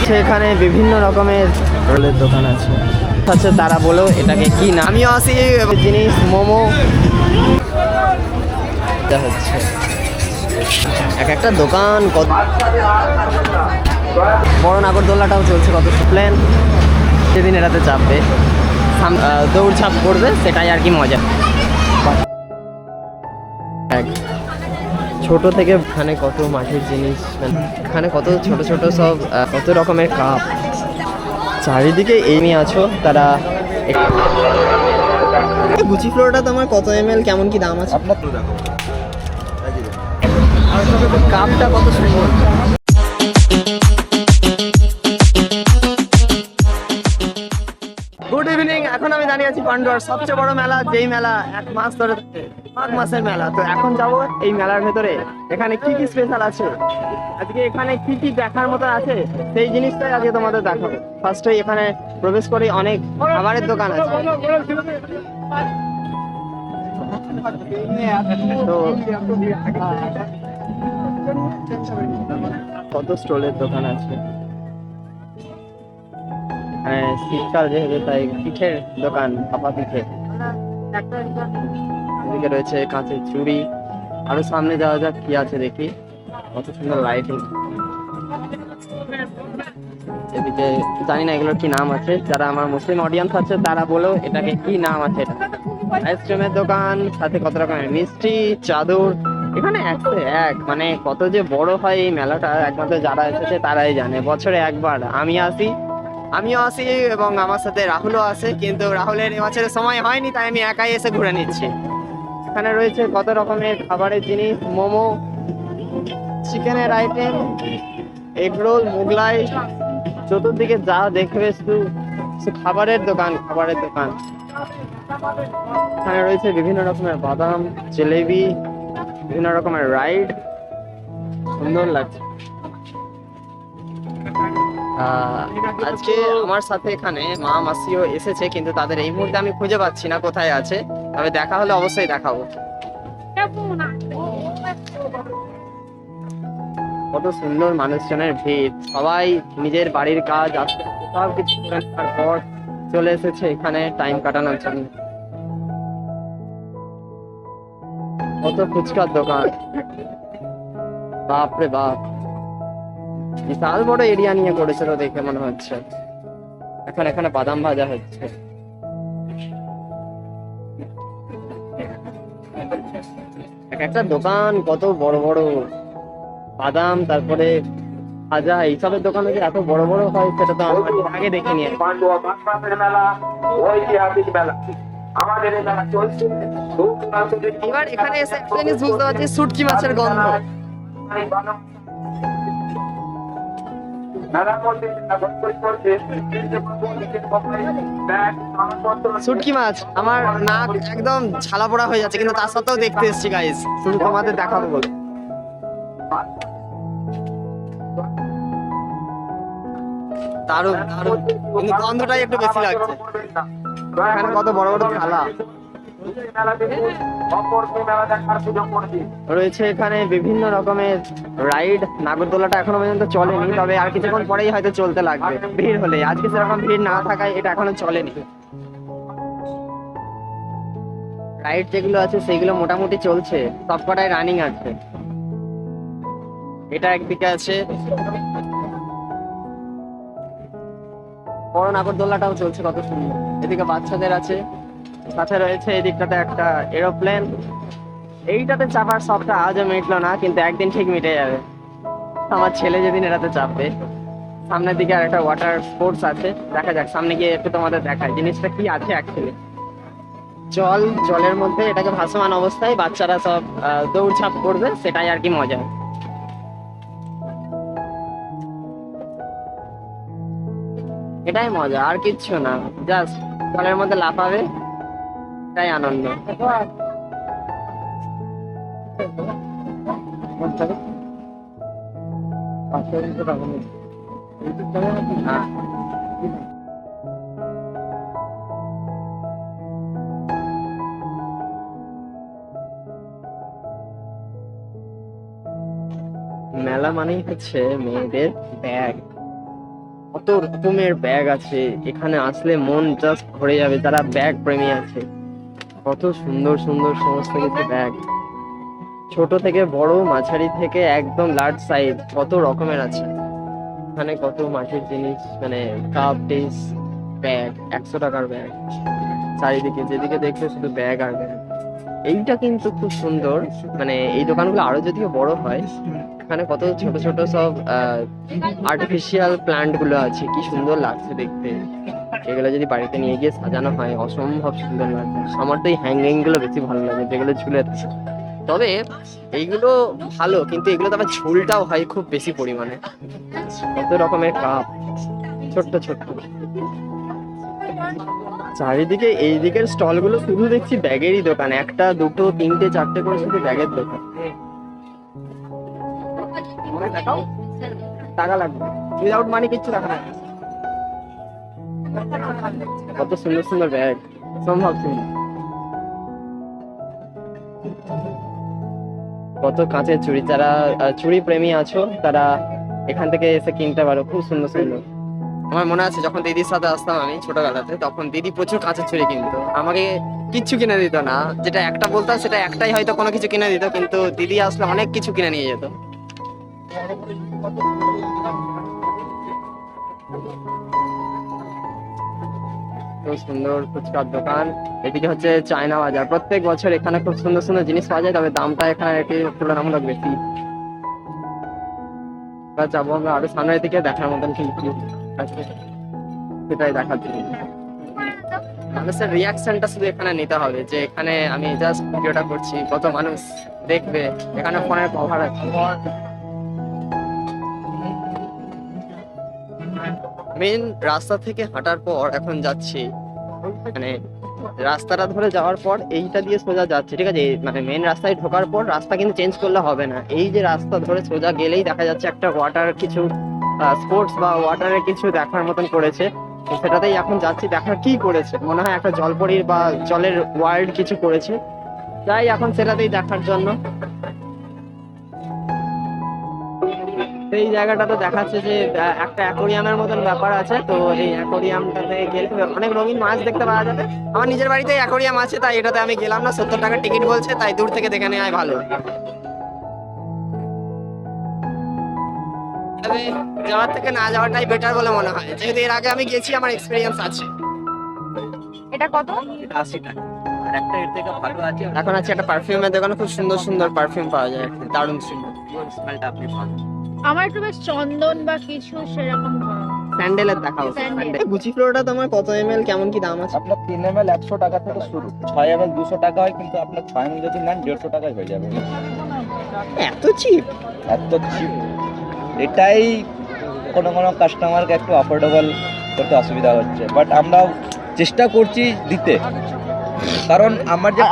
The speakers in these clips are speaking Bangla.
আজকে এখানে বিভিন্ন রকমের রোলের দোকান আছে। আচ্ছা তারা বলো এটাকে কি না। আমিও আসি জিনিস মোমো। হচ্ছে এক একটা দোকান কত বড় নাগরদোল্লাটাও চলছে কত প্ল্যান সেদিন এটাতে চাপবে। সাম- আহ, দৌড় ছাপ করবে সেটাই আর কি মজা। ছোট থেকে এখানে কত মাটির জিনিস মানে এখানে কত ছোট ছোট সব কত রকমের কাপ। চারিদিকে এমনি আছো তারা গুচি ফ্লোরটা তোমার কত এম এল কেমন কি দাম আছে? আপনার তো দেখো। কাপটা কত সুন্দর। এখন আমি দাঁড়িয়ে আছি পান্ডুয়ার সবচেয়ে বড় মেলা, যেই মেলা এক মাস ধরে থাকে মাঘ মাসের মেলা। তো এখন যাব এই মেলার ভেতরে। এখানে কি কি স্পেশাল আছে? আজকে এখানে কি কি দেখার মতো আছে? সেই জিনিসটাই আজকে তোমাদের দেখাবো। ফার্স্টে এখানে প্রবেশ করে অনেক খাবারের দোকান আছে। তো কত স্টলের দোকান আছে? শীতকাল যেহেতু, তাই পিঠের দোকান, পাপা পিঠে। এদিকে রয়েছে কাঁচের চুড়ি আরও সামনে যাওয়া যাক, কি আছে দেখি। কত সুন্দর লাইটিং এদিকে, জানি না এগুলোর কি নাম আছে। যারা আমার মুসলিম অডিয়েন্স আছে, তারা বলো এটাকে কি নাম আছে এটা। আইসক্রিমের দোকান, সাথে কত রকমের মিষ্টি, চাদর। এখানে একশো এক মানে কত যে বড় হয় এই মেলাটা, একমাত্র যারা এসেছে তারাই জানে। বছরে একবার আমি আসি আমিও আসি এবং আমার সাথে রাহুলও আসে কিন্তু রাহুলের এবছরে সময় হয়নি, তাই আমি একাই এসে ঘুরে নিচ্ছি। এখানে রয়েছে কত রকমের খাবারের জিনিস, মোমো, চিকেনের আইটেম এগরোল মোগলাই। চতুর্দিকে যা দেখবে শুধু খাবারের দোকান খাবারের দোকান। এখানে রয়েছে বিভিন্ন রকমের বাদাম, জিলেবি, বিভিন্ন রকমের রাইড। সুন্দর লাগছে। আজকে আমার সাথে এখানে মা, মাসিও এসেছে, কিন্তু তাদের এই মুহূর্তে আমি খুঁজে পাচ্ছি না কোথায় আছে। তবে দেখা হলে অবশ্যই দেখাবো। কত সুন্দর মানুষজনের ভিড়। সবাই নিজের বাড়ির কাজ আস্তে সব কিছু নেওয়ার পর চলে এসেছে এখানে টাইম কাটানোর জন্য। কত ফুচকার দোকান। বাপরে বাপ। বিশাল বড় এরিয়া নিয়ে করেছিল দেখে মনে হচ্ছে। এখন এখানে বাদাম ভাজা হচ্ছে। এক একটা দোকান, কত বড় বড় বাদাম, তারপরে ভাজা, এইসবের দোকানে যে এত বড় বড় হয়, সেটা তো আমি আগে দেখিনি। এবার এখানে এসে জিনিস বুঝতে পারছি, শুটকি মাছের গন্ধ। শুটকি মাছ, আমার নাক একদম ঝালা পোড়া হয়ে যাচ্ছে, কিন্তু তার সত্ত্বেও দেখতে এসেছি গাইস শুধু তোমাদের দেখাবো বলে। দারুণ দারুণ। কিন্তু গন্ধটাই একটু বেশি লাগছে। এখানে কত বড় বড় থালা রয়েছে এখানে বিভিন্ন রকমের রাইড। নাগরদোলাটা এখনও পর্যন্ত চলেনি তবে আর কিছুক্ষণ পরেই হয়তো চলতে লাগবে। ভিড় হলে আজকে সেরকম ভিড় না থাকায় এটা এখনও চলেনি। রাইড যেগুলো আছে সেগুলো মোটামুটি চলছে। সবকটাই রানিং আছে। এটা একদিকে আছে। বড় নাগরদোলাটাও চলছে কত সুন্দর। এদিকে বাচ্চাদের আছে। সাথে রয়েছে এদিকটাতে একটা এরোপ্লেন। এইটাতে চাপার শখটা আজও মিটলো না কিন্তু একদিন ঠিক মিটে যাবে। আমার ছেলে যেদিন এটাতে চাপবে সামনের দিকে আর একটা ওয়াটার স্পোর্টস আছে। দেখা যাক সামনে গিয়ে একটু তোমাদের দেখায় জিনিসটা কি আছে অ্যাকচুয়ালি জল জলের মধ্যে এটাকে ভাসমান অবস্থায় বাচ্চারা সব আহ, দৌড়ঝাঁপ করবে সেটাই আর কি মজা। এটাই মজা আর কিচ্ছু না। জাস্ট জলের মধ্যে লাফাবে। এটাই আনন্দ। মেলা মানেই হচ্ছে মেয়েদের ব্যাগ। কত রকমের ব্যাগ আছে, এখানে আসলে মন জাস্ট ভরে যাবে, যারা ব্যাগ প্রেমী আছে। কত সুন্দর সুন্দর সমস্ত কিছু ব্যাগ ছোট থেকে বড়, মাঝারি থেকে একদম লার্জ সাইজ কত রকমের আছে। এখানে কত মাটির জিনিস মানে কাপ ডিস ব্যাগ একশো টাকার ব্যাগ চারিদিকে, যেদিকে দেখবে শুধু ব্যাগ আর ব্যাগ এইটা কিন্তু খুব সুন্দর। মানে এই দোকানগুলো আরও যদিও বড় হয়, এখানে কত ছোট ছোট সব আর্টিফিশিয়াল প্লান্টগুলো আছে। কি সুন্দর লাগছে দেখতে। এগুলো যদি বাড়িতে নিয়ে গিয়ে সাজানো হয়, অসম্ভব সুন্দর লাগবে আমার তো এই হ্যাঙ্গিংগুলো বেশি ভালো লাগে, যেগুলো ঝুলে থাকে তবে এইগুলো ভালো, কিন্তু এগুলো তো আবার ঝোলটাও হয় খুব বেশি পরিমাণে। কত রকমের কাপ, ছোট্ট ছোট্ট। চারিদিকে এই দিকের স্টলগুলো শুধু দেখছি ব্যাগেরই দোকান। একটা, দুটো, তিনটে, চারটে করে শুধু ব্যাগের দোকান। টাকা লাগবে। উইদাউট মানি কিচ্ছু দেখা না কত সুন্দর সুন্দর ব্যাগ সম্ভব সুন্দর কত কাঁচের চুড়ি, যারা চুড়ি প্রেমী আছো, তারা এখান থেকে এসে কিনতে পারো, খুব সুন্দর সুন্দর। আমার মনে আছে, যখন দিদির সাথে আসতাম আমি ছোটবেলাতে, তখন দিদি প্রচুর কাঁচের চুড়ি কিনতো। আমাকে কিচ্ছু কিনে দিত না। যেটা একটা বলতাম, সেটা একটাই হয়তো কোনো কিছু কিনে দিত, কিন্তু দিদি আসলে অনেক কিছু কিনে নিয়ে যেত। খুব সুন্দর ফুচকার দোকান। এদিকে হচ্ছে চায়না বাজার। প্রত্যেক বছর এখানে খুব সুন্দর সুন্দর জিনিস পাওয়া যায়, তবে দামটা এখানে একটু তুলনামূলক বেশি। যাব আমরা আরও সামনের দিকে দেখার মতন কিন্তু সেটাই দেখার দেখাচ্ছি মানুষের রিয়াকশনটা শুধু এখানে নিতে হবে, যে এখানে আমি জাস্ট ভিডিওটা করছি, কত মানুষ দেখবে, এখানে ফোনের কভার আছে। মেন রাস্তা থেকে হাঁটার পর এখন যাচ্ছি। মানে রাস্তাটা ধরে যাওয়ার পর এইটা দিয়ে সোজা যাচ্ছে, ঠিক আছে? মানে মেন রাস্তায় ঢোকার পর রাস্তা কিন্তু চেঞ্জ করলে হবে না। এই যে রাস্তা ধরে সোজা গেলেই দেখা যাচ্ছে একটা ওয়াটার কিছু স্পোর্টস বা ওয়াটারের কিছু দেখার মতন করেছে। সেটাতেই এখন যাচ্ছি, দেখার কি করেছে? মনে হয় একটা জলপরির বা জলের ওয়ার্ল্ড কিছু করেছে। তাই এখন সেটাতেই দেখার জন্য। এই জায়গাটাতে দেখাচ্ছে যে একটা অ্যাকোরিয়ামের মতন ব্যাপার আছে। তো এই অ্যাকোরিয়ামটাতে গেলে অনেক রঙিন মাছ দেখতে পাওয়া যাবে। আমার নিজের বাড়িতে অ্যাকোরিয়াম আছে তাই এটাতে আমি গেলাম না। সত্তর টাকা টিকিট বলছে তাই দূর থেকে দেখে নেওয়াই ভালো। তবে যাওয়ার থেকে না যাওয়াটাই বেটার বলে মনে হয়। যেহেতু এর আগে আমি গেছি আমার এক্সপিরিয়েন্স আছে। এটা কত? এটা আশি টাকা। আর একটা এর থেকে ভালো আছে। এখন আছে একটা পারফিউমের দোকানে খুব সুন্দর সুন্দর পারফিউম পাওয়া যায়। দারুণ সুন্দর। স্মেলটা আপনি পান আমার একটু বেশ চন্দন বা কিছু সেরকম। স্যান্ডেলের দেখাও। Sandal। গুচি ফ্লোরটা তোমার কত এম কেমন কি দাম আছে? আপনার তিন এম এল একশো টাকা থেকে শুরু। ছয় এম এল দুশো টাকা হয় কিন্তু আপনার ছয় এম যদি নেন দেড়শো টাকায় হয়ে যাবে। এত চিপ এত চিপ এটাই কোনো কোনো কাস্টমারকে একটু অ্যাফোর্ডেবল করতে অসুবিধা হচ্ছে। বাট আমরা চেষ্টা করছি দিতে। কারণ আমার যে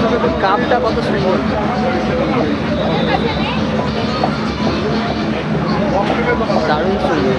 তবে তো কাপটা কত সুন্দর। দারুণ সুন্দর।